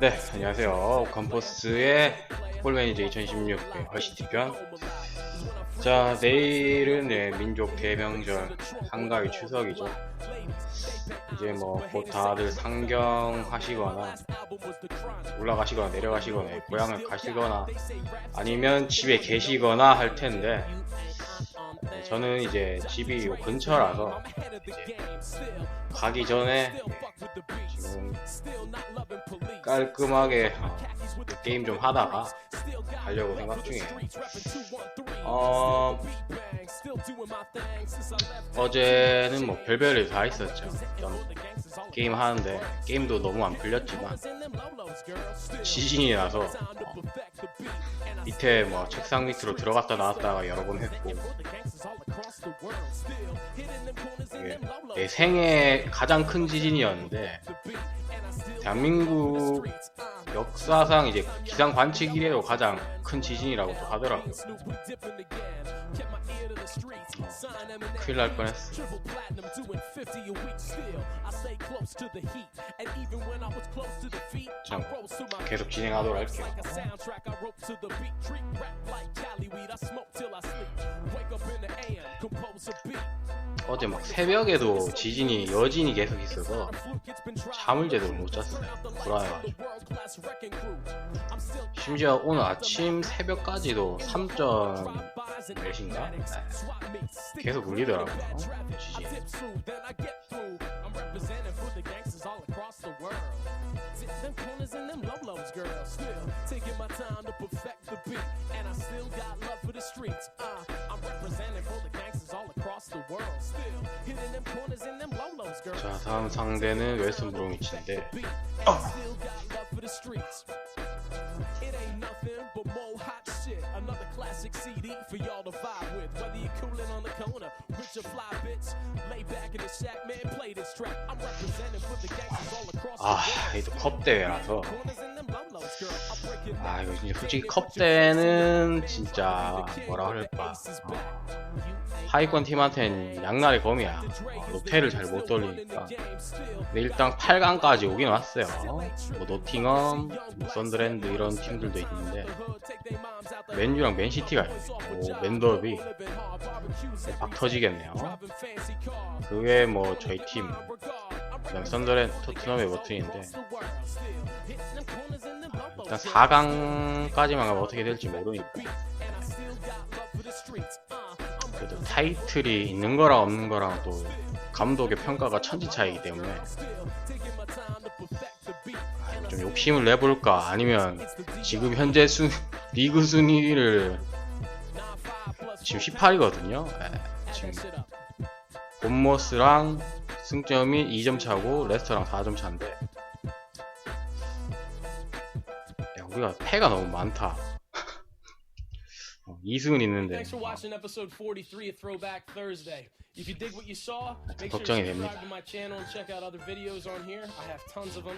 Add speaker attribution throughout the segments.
Speaker 1: 네, 안녕하세요. 건포스의 풋볼 매니저 2016 네, 허시티 편. 자, 내일은 네, 민족 대명절 한가위 추석이죠. 이제 뭐 곧 다들 상경하시거나 올라가시거나 내려가시거나 고향을 가시거나 아니면 집에 계시거나 할 텐데 네, 저는 이제 집이 요 근처라서 가기 전에 지금 깔끔하게 어, 게임 좀 하다가 가려고 생각 중이에요. 어, 어제는 뭐 별별 일 다 있었죠. 좀 게임 하는데 게임도 너무 안 풀렸지만 지진이 나서 어, 밑에 뭐 책상 밑으로 들어갔다 나왔다가 여러 번 했고 내 생애 가장 큰 지진이었는데 대한민국 역사상 이제 기상 관측 이래로 가장 큰 지진이라고 또 하더라고요. 어, 큰일 날 뻔했어. 자, 계속 진행하도록 할게요. 어제 막 새벽에도 지진이 여진이 계속 있어서 잠을 제대로 못 잤어요. 불안해가지고. 심지어 오늘 아침 새벽까지도 3점 몇인가? 네. 계속 울리더라고요.
Speaker 2: Uh, girl.
Speaker 1: 자, 다음 상대는 웨스턴 브로미치인데
Speaker 2: Beat, the streets. CD for y'all to vibe with. Whether you're cooling on the corner, rich or fly bits, lay back in the shack, man, play this track. I'm representing for the gangsters all across the
Speaker 1: 아,
Speaker 2: world.
Speaker 1: 이또 컵 대회라서 아, 이거 진짜 솔직히 컵 대회는 진짜 뭐라 그럴까 어, 하위권 팀한테는 양날의 검이야. 어, 로테를 잘 못 돌리니까. 근데 일단 8강까지 오긴 왔어요. 뭐 노팅엄, 뭐 썬드랜드 이런 팀들도 있는데 맨유랑 맨시티가 있고 뭐 맨더비 박 터지겠네요. 그 외에 뭐 저희 팀 그다음 썬더랜드, 토트넘, 에버튼인데 일단 4강까지만 가면 어떻게 될지 모르니까. 그래도 타이틀이 있는 거랑 없는 거랑 또 감독의 평가가 천지 차이기 때문에. 아, 좀 욕심을 내볼까? 아니면 지금 현재 순 리그 순위를 지금 18이거든요. 지금 본머스랑 승점이 2점 차고 레스터랑 4점 차인데 야, 우리가 패가 너무 많다. 어, 2승은 있는데
Speaker 2: Thanks for watching episode 43 of Throwback Thursday. If you dig what you saw, make sure
Speaker 1: 걱정이
Speaker 2: you
Speaker 1: 됩니다.
Speaker 2: subscribe to my channel and check out other videos on here. I have tons of them,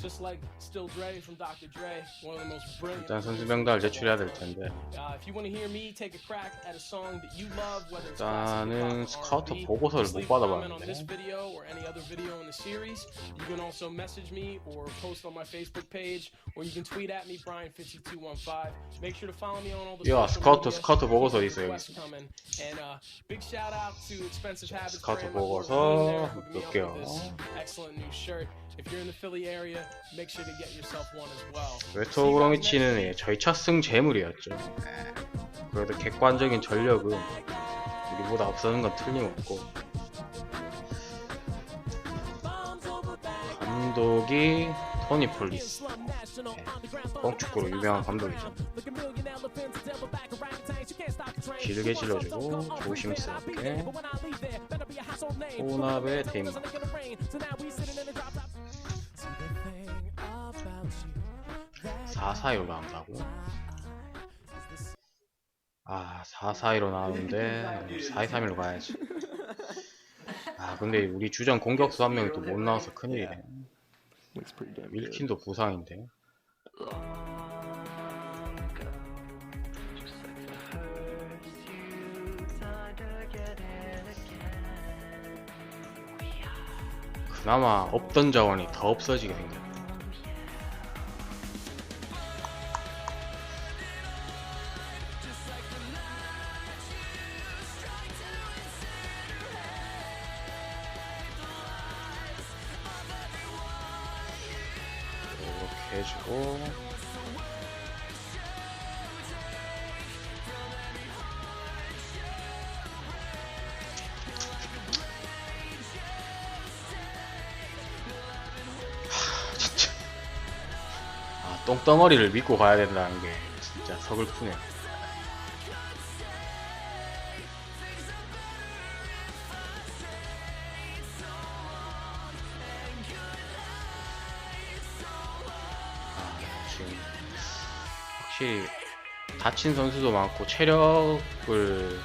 Speaker 2: just like Still Dre from Dr. Dre, one of the most brilliant.
Speaker 1: 일단 선수 명단을 제출해야 될 텐데
Speaker 2: Uh, if you want to hear me take a crack at a song that you love, whether it's classic
Speaker 1: 일단은
Speaker 2: hip-hop or
Speaker 1: 스카우터
Speaker 2: R&B,
Speaker 1: 보고서를
Speaker 2: just
Speaker 1: 못
Speaker 2: leave a comment on
Speaker 1: 받아봤는데
Speaker 2: this video or any other video in the series. You can also message me or post on my Facebook page, or you can tweet at me, Brian5215. Make sure to follow me on all the
Speaker 1: 야,
Speaker 2: social
Speaker 1: 스카우터,
Speaker 2: media.
Speaker 1: 스카우터 보고서
Speaker 2: Big
Speaker 1: 있어요,
Speaker 2: requests coming. And uh, big shout out to Expensive Habits
Speaker 1: 스카우터
Speaker 2: brand, my boy
Speaker 1: 보고서
Speaker 2: Boone there, hooking me up
Speaker 1: 볼게요.
Speaker 2: with this excellent new shirt. If you're in the Philly area, make sure to get yourself one as well.
Speaker 1: 웨스터 브로미치는 예, 저희 첫승 재물이었죠. 예. 그래도 객관적인 전력은 우리보다 앞서는 건 틀림없고 감독이 토니 폴리스 예. 뻥축구로 유명한 감독이죠. 길게 질러주고 조심스럽게 호납의 데임 4-4-2로 나온다고? 아 4-4-2로 나오는데 4-2-3-1로 가야지 아 근데 우리 주전 공격수 한 명이 또 못 나와서 큰일이네
Speaker 3: Looks pretty damn good.
Speaker 1: 밀킨도 부상인데 그나마 없던 자원이 더 없어지게 생겼네 덩어리를 믿고 가야 된다는 게 진짜 서글프네. 아, 지금 확실히 다친 선수도 많고 체력을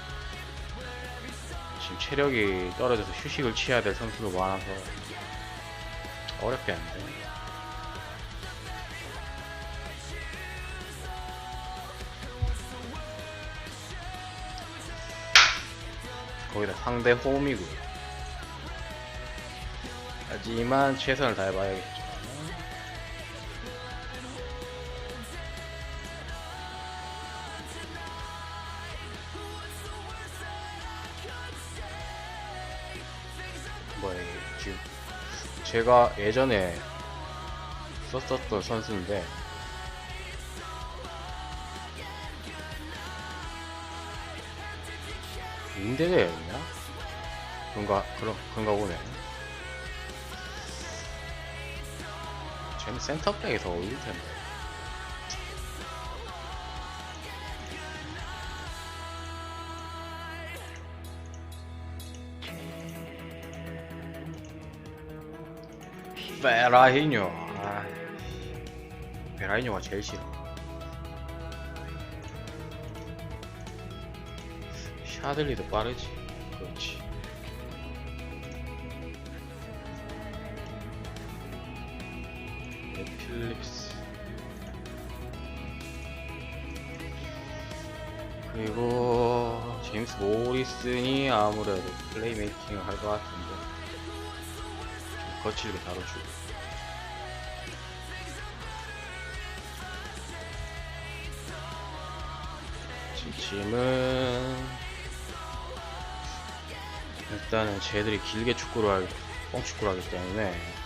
Speaker 1: 지금 체력이 떨어져서 휴식을 취해야 될 선수도 많아서 어렵겠는데 거기다 상대 홈이고요 하지만 최선을 다해봐야겠죠 뭐야 지금 제가 예전에 썼었던 선수인데 인대회였냐? 그런가 그런 그런가 보네. 쟤는 센터백에 더 어울릴 텐데. 베라히뇨. 아, 베라히뇨가 제일 싫어. 샤들리도 빠르지. 그렇지. 필립스. 그리고 제임스 모리슨이 아무래도 플레이메이킹을 할 것 같은데 좀 거칠게 다뤄주고 지침은 일단은 쟤들이 길게 축구를 할 뻥축구를 하기 때문에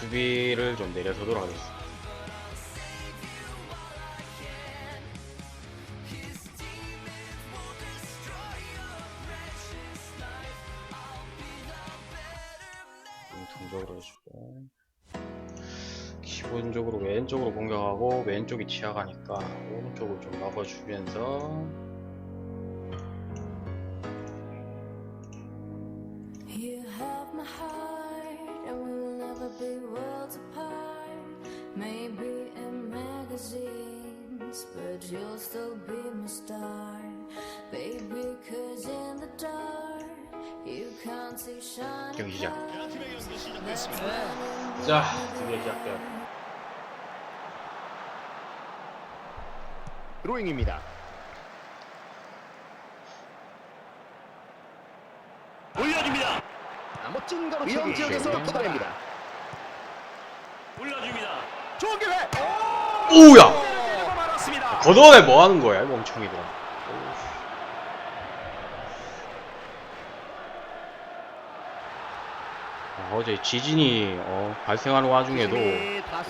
Speaker 1: 수비를 좀 내려서도록 하겠습니다. 동적으로 해주고 기본적으로 왼쪽으로 공격하고 왼쪽이 치아가니까 오른쪽을 좀 막아주면서
Speaker 4: be worlds apart. Maybe in magazines, but you'll still be my star. Baby, cause in the dark, you can't see shining
Speaker 1: 경기 시작. 자, 드디어 시작돼요.
Speaker 5: 드로잉입니다. 올려줍니다. 아, 멋진 가로 위험 지역에서
Speaker 1: 네.
Speaker 5: 걷어냅니다. 말았습니다.
Speaker 1: 걷어내 뭐 하는 거야, 이 멍청이들아. 아, 어제 지진이 어, 발생하는 와중에도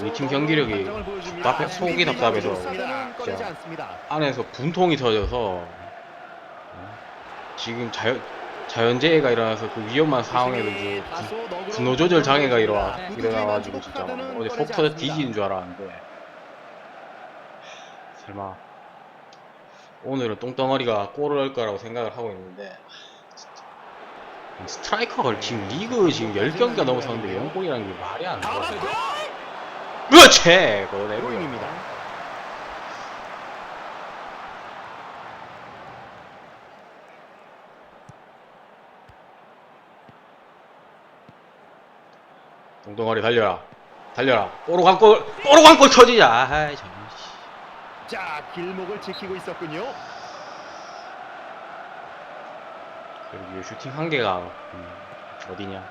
Speaker 1: 우리 팀 경기력이 답답해- 속이 답답해서. 진짜 안에서 분통이 터져서 어, 지금 자연 자연재해가 일어나서 그 위험한 상황에도 그 분- 분노 조절 장애가 일어나 일어나가지고 진짜 막 어제 속 터져 뒤지는 줄 알았는데 하, 설마 오늘은 똥덩어리가 골을 넣을 거라고 생각을 하고 있는데 하, 진짜 스트라이커가 지금 리그 지금 10경기가 넘어섰는데 0골이라는 게 말이 안 돼. 그렇지! 그거네요.
Speaker 5: 드로잉입니다.
Speaker 1: 똥덩어리 달려라. 달려라. 뽀로광골, 뽀로광골 쳐지자. 아이, 정말.
Speaker 5: 자, 길목을 지키고 있었군요.
Speaker 1: 여기 슈팅 한 개가 음, 어디냐?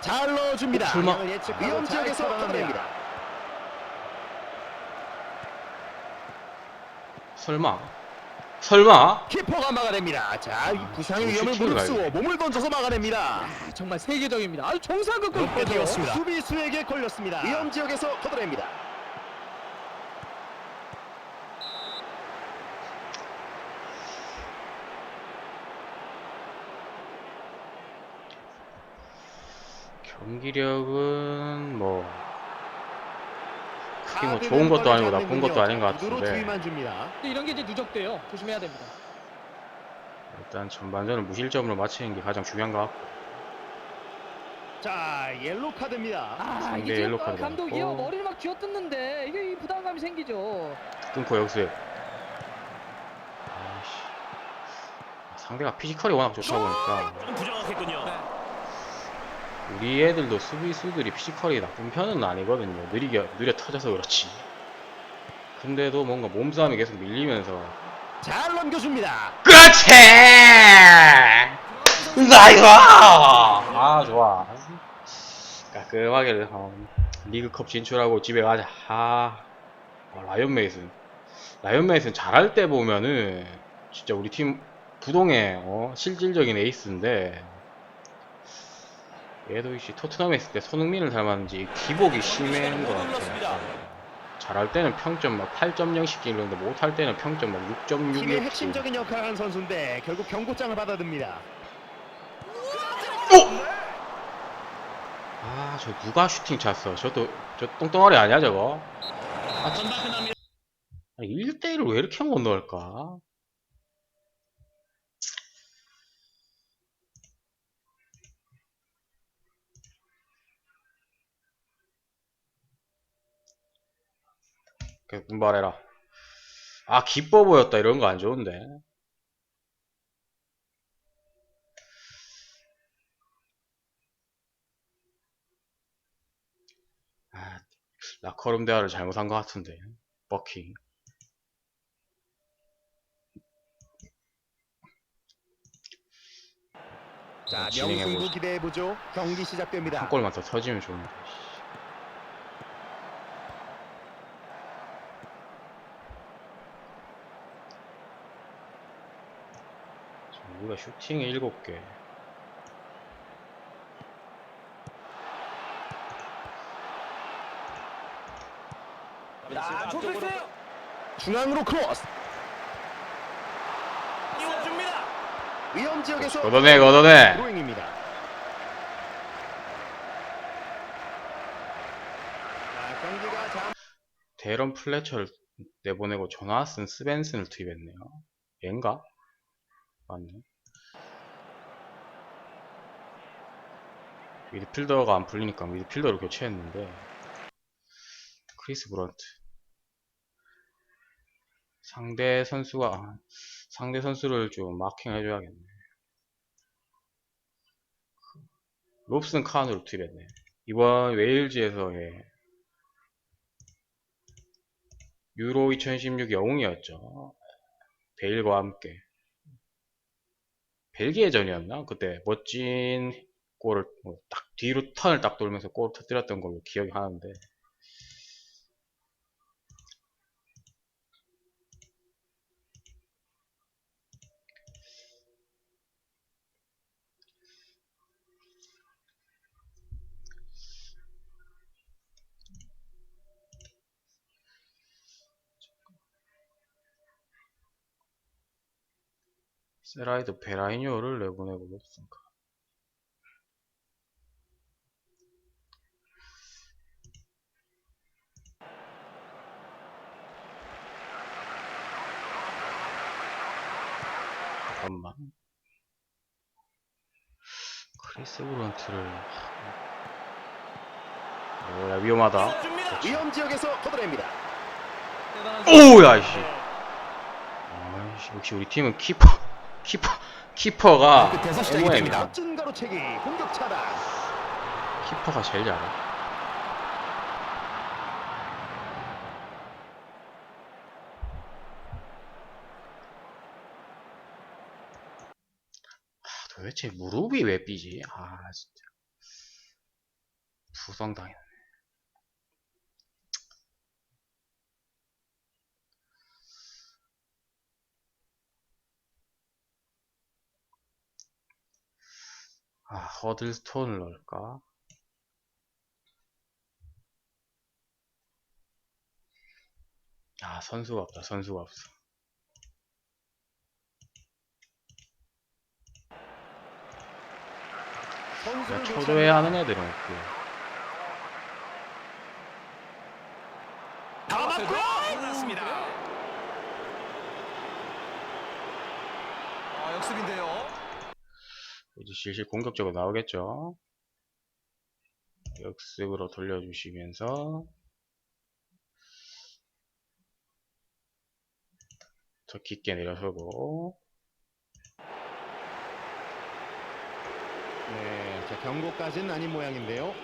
Speaker 5: 잘 넣어줍니다. 어, 출마. 위험 지역에서
Speaker 3: 끊어냅니다.
Speaker 1: 설마 설마?
Speaker 5: 키퍼가 막아냅니다. 자, 이 부상의
Speaker 1: 아,
Speaker 5: 위험을
Speaker 1: 슈팅을
Speaker 5: 무릅쓰고 몸을 던져서 막아냅니다.
Speaker 6: 아, 정말 세계적입니다. 아주 정상급.
Speaker 5: 되었습니다. 수비수에게 걸렸습니다. 위험 지역에서 걷어냅니다.
Speaker 1: 경기력은 뭐 크게 뭐 좋은 것도 아니고 나쁜 것도 아닌 것 같은데.
Speaker 6: 이런 게 이제 누적돼요. 조심해야 됩니다.
Speaker 1: 일단 전반전을 무실점으로 마치는 게 가장 중요한 것 같고
Speaker 5: 자, 옐로 카드입니다.
Speaker 6: 아,
Speaker 1: 상대
Speaker 6: 이게
Speaker 1: 옐로
Speaker 6: 아,
Speaker 1: 카드
Speaker 6: 감독이요
Speaker 1: 받고.
Speaker 6: 머리를 막 쥐어뜯는데 이게 이 부담감이 생기죠.
Speaker 1: 끊고 역습 아이씨 상대가 피지컬이 워낙 좋다 보니까
Speaker 5: 부정확했군요.
Speaker 1: 우리 애들도 수비수들이 피지컬이 나쁜 편은 아니거든요. 느리게 느려 터져서 그렇지. 근데도 뭔가 몸싸움이 계속 밀리면서.
Speaker 5: 잘 넘겨줍니다.
Speaker 1: 그렇지! 나이스 아 좋아. 깔끔하게 어, 리그컵 진출하고 집에 가자. 아 아, 라이언 메이슨. 라이언 메이슨 잘할 때 보면은 진짜 우리 팀 부동의 어, 실질적인 에이스인데 얘도 이씨 토트넘에 있을 때 손흥민을 닮았는지 기복이 심한 것 같아요 잘할 때는 평점 막 8.0씩 찍는데 못할 때는 평점 막6.66
Speaker 5: 팀의 핵심적인 역할을 한 선수인데 결국 경고장을 받아듭니다.
Speaker 1: 아, 저 누가 슈팅 찼어? 저도 저 똥덩어리 아니야 저거? 아, 참. 아니 1대1을 왜 이렇게 못 넣을까? 분발해라. 아, 기뻐 보였다 이런 거 안 좋은데. 아, 라커룸 대화를 잘못한 것 같은데. 버킹.
Speaker 5: 자. 명승부 기대해 보죠. 경기 시작됩니다.
Speaker 1: 한 골만 더 터지면 좋은데. 씨. 지금 우리가 슈팅이 7개.
Speaker 6: 아, 좁혔어요.
Speaker 5: 중앙으로 크로스. 띄워줍니다. 위험 지역에서
Speaker 1: 걷어내, 걷어내!
Speaker 5: 드로잉입니다. 자, 경기가 잠
Speaker 1: 데런 플래처를 내보내고 조나슨 스벤슨을 투입했네요. 얘인가? 맞네. 미드필더가 안 풀리니까 미드필더를 교체했는데 크리스 브런트 상대 선수가 아, 상대 선수를 좀 마킹 해줘야겠네. 롭슨 칸으로 투입했네. 이번 웨일즈에서의 유로 2016 영웅이었죠. 베일과 함께. 벨기에전이었나? 그때 멋진 골을 뭐 딱 뒤로 턴을 딱 돌면서 골을 터뜨렸던 걸로 기억이 하는데 세라이드 베라이뇨를 내보내고 있습니까? 잠깐만 크리스 브런트를 오야 위험하다
Speaker 5: 위험 지역에서 걷어냅니다.
Speaker 1: 오야 이씨 아이씨 역시 우리 팀은 키퍼 키퍼 키퍼가
Speaker 5: 끝에서 시작이
Speaker 1: MOM
Speaker 5: 됩니다.
Speaker 1: 이다.
Speaker 5: 멋진 가로채기 공격 차단.
Speaker 1: 키퍼가 제일 잘해 도대체 무릎이 왜 삐지? 아, 진짜. 부성당했네. 아, 허들스톤을 넣을까? 아, 선수가 없다, 선수가 없어.
Speaker 5: 선수를
Speaker 1: 초조해 하는 애들은 없고.
Speaker 5: 다 맞고 끝났습니다.
Speaker 7: 아, 역습인데요.
Speaker 1: 이제 실실 공격적으로 나오겠죠. 역습으로 돌려주시면서 더 깊게 내려서고
Speaker 5: 네, 자 경고까지는 아닌 모양인데요.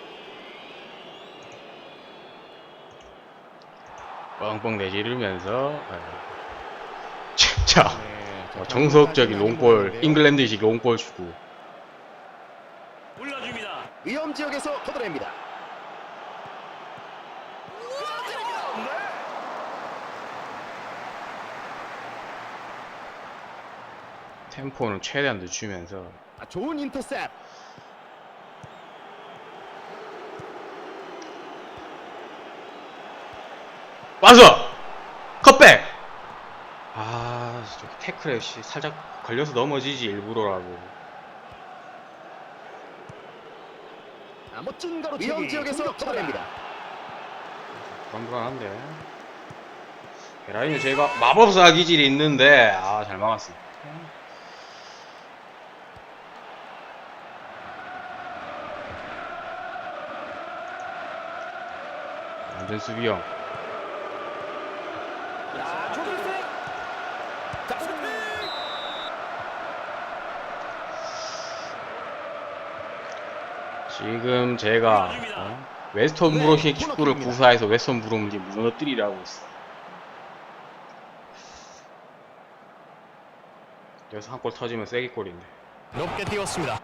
Speaker 1: 뻥뻥 내지르면서. 진짜
Speaker 5: 네, 자,
Speaker 1: 어, 정석적인 롱볼. 잉글랜드식 롱볼 축구
Speaker 5: 올려줍니다. 위험 지역에서 걷어냅니다.
Speaker 1: 템포는 최대한 늦추면서
Speaker 5: 아, 좋은 인터셉.
Speaker 1: 와서 컷백! 아 저기 태클에 씨, 살짝 걸려서 넘어지지 일부러라고.
Speaker 5: 아, 멋진 가로 위험 지역에서 걷어냅니다.
Speaker 1: 불안불안한데. 베라인은 제가 마법사 기질이 있는데 아 잘 막았습니다 완전 수비형
Speaker 5: 야, 조기세. 자, 슈팅!
Speaker 1: 지금 제가 어? 웨스턴 브로식 축구를 구사해서 웨스턴 지금 무너뜨리라고 있어 여기서 한 골 터지면 세기 골인데
Speaker 5: 높게 띄웠습니다.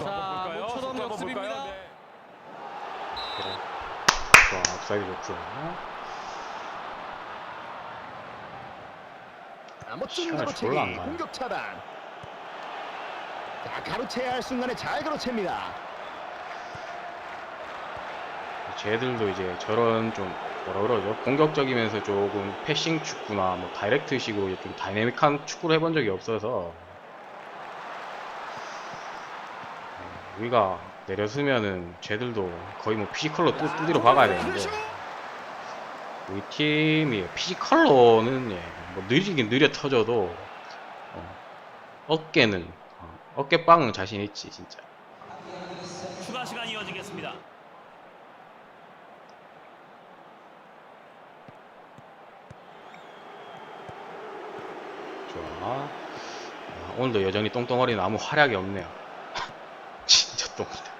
Speaker 7: 자, 모처럼 역습입니다.
Speaker 1: 그래 좋아 업사이드
Speaker 5: 멋진
Speaker 1: 시간이 졸라 안 가네.
Speaker 5: 공격 차단. 자, 가로채야 할 순간에 잘 가로챕니다.
Speaker 1: 쟤들도 이제 저런 좀 뭐라 그러죠? 공격적이면서 조금 패싱 축구나 뭐 다이렉트 식으로 좀 다이내믹한 축구를 해본 적이 없어서. 음, 우리가 내려서면은 쟤들도 거의 뭐 피지컬로 뚜, 두드려 박아야 되는데. 우리 팀이 피지컬로는 예, 뭐 느리긴 느려 터져도 어, 어깨는 어, 어깨빵은 자신 있지 진짜
Speaker 8: 추가 시간 이어지겠습니다.
Speaker 1: 좋아. 아, 오늘도 여전히 똥덩어리는 아무 활약이 없네요. 진짜 똥이다.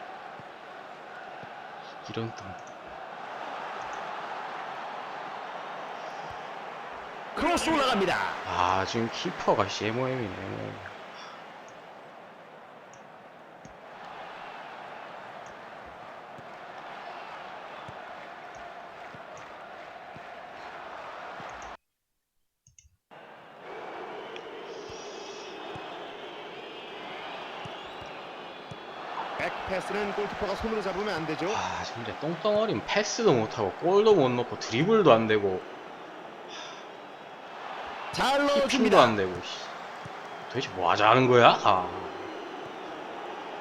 Speaker 1: 이런 똥.
Speaker 5: 크로스 올라갑니다.
Speaker 1: 아, 지금 키퍼가 CMOM이네.
Speaker 5: 백패스는 골키퍼가 손으로 잡으면 안 되죠.
Speaker 1: 아, 진짜 똥덩어리는 패스도 못하고, 골도 못 넣고, 드리블도 안 되고,
Speaker 5: 잘
Speaker 1: 키핑도
Speaker 5: 넣어줍니다.
Speaker 1: 안 되고, 씨. 도대체 뭐 하자는 거야? 아.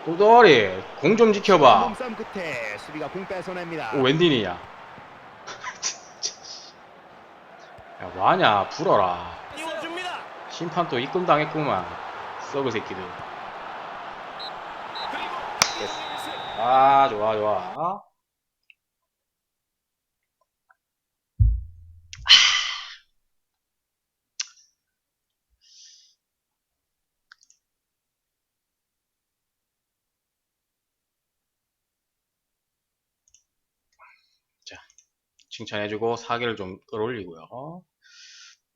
Speaker 1: 똥덩어리, 공 좀 지켜봐.
Speaker 5: 몸싸움 끝에 수비가 공 뺏어냅니다.
Speaker 1: 오? 진짜. 씨. 야, 뭐하냐, 불어라.
Speaker 8: 띄워줍니다.
Speaker 1: 심판 또 입금 당했구만. 썩을 새끼들. 아, 좋아, 좋아. 자, 칭찬해주고 사기를 좀 끌어올리고요.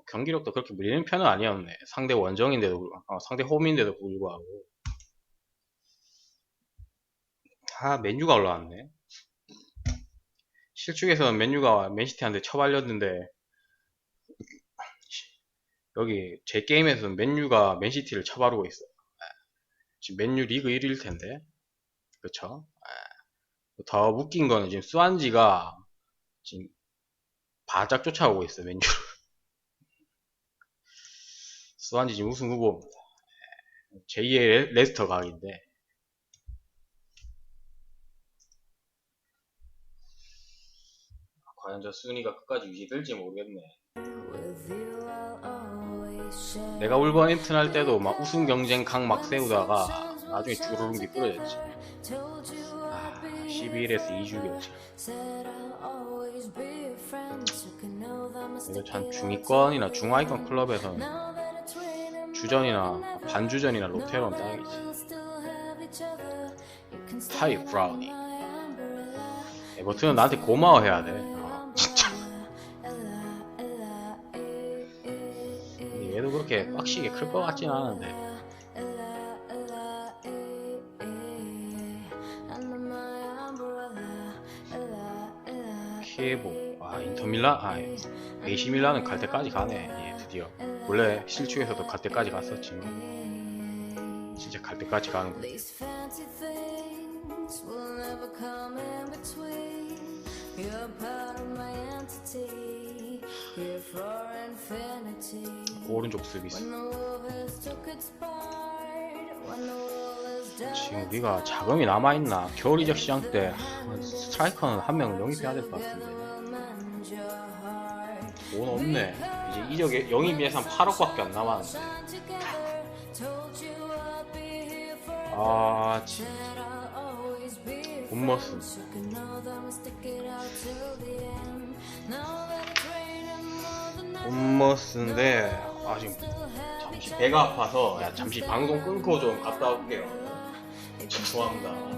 Speaker 1: 경기력도 그렇게 밀리는 편은 아니었네. 상대 원정인데도 불- 어, 상대 홈인데도 불구하고 아 맨유가 올라왔네. 실축에서는 맨유가 맨시티한테 처발렸는데 여기 제 게임에서는 맨유가 맨시티를 처바르고 있어요. 예. 지금 맨유 리그 1위일 텐데? 예. 더 웃긴 거는 지금 수완지가 지금 바짝 쫓아오고 있어요 맨유를 수완지 지금 우승 후보입니다. 예. 제2의 레스터 각인데 과연 저 순위가 끝까지 유지될지 모르겠네. 내가 울버 햄튼 할 때도 막 우승 경쟁 각막 세우다가 나중에.
Speaker 4: Told you
Speaker 1: 아,
Speaker 4: I'd be
Speaker 1: 12일에서 2주겠지.
Speaker 4: Said I'll always be a friend So can know that I'm
Speaker 1: 이거 참 중위권이나 중하위권 클럽에서는 주전이나 반주전이나 로테론 딱이지.
Speaker 4: under
Speaker 1: 브라우니. 에버튼은 나한테 고마워해야 돼. 빡시게 클것 같진 않은데.
Speaker 4: Eh, eh.
Speaker 1: 키에보. 아 인터밀라? 아 AC 밀라는 갈 때까지 가네. 예, 드디어. 원래 실축에서도 갈 때까지 갔었지만 진짜 갈 때까지 가는 거.
Speaker 4: These fancy things will never come in between. You're part of my entity, here for infinity.
Speaker 1: 오른쪽 서비스. 지금 우리가 자금이 남아있나? 겨울 이적 시장 때 하, 스트라이커는 한 명을 영입해야 될 것 같은데. 돈 없네 이제 이적에 영입 예산 8억밖에 안 남았는데 아 진짜
Speaker 4: ever,
Speaker 1: 본머스인데 아 지금 잠시 배가 아파서 야 잠시 방송 끊고 좀 갔다 올게요. 죄송합니다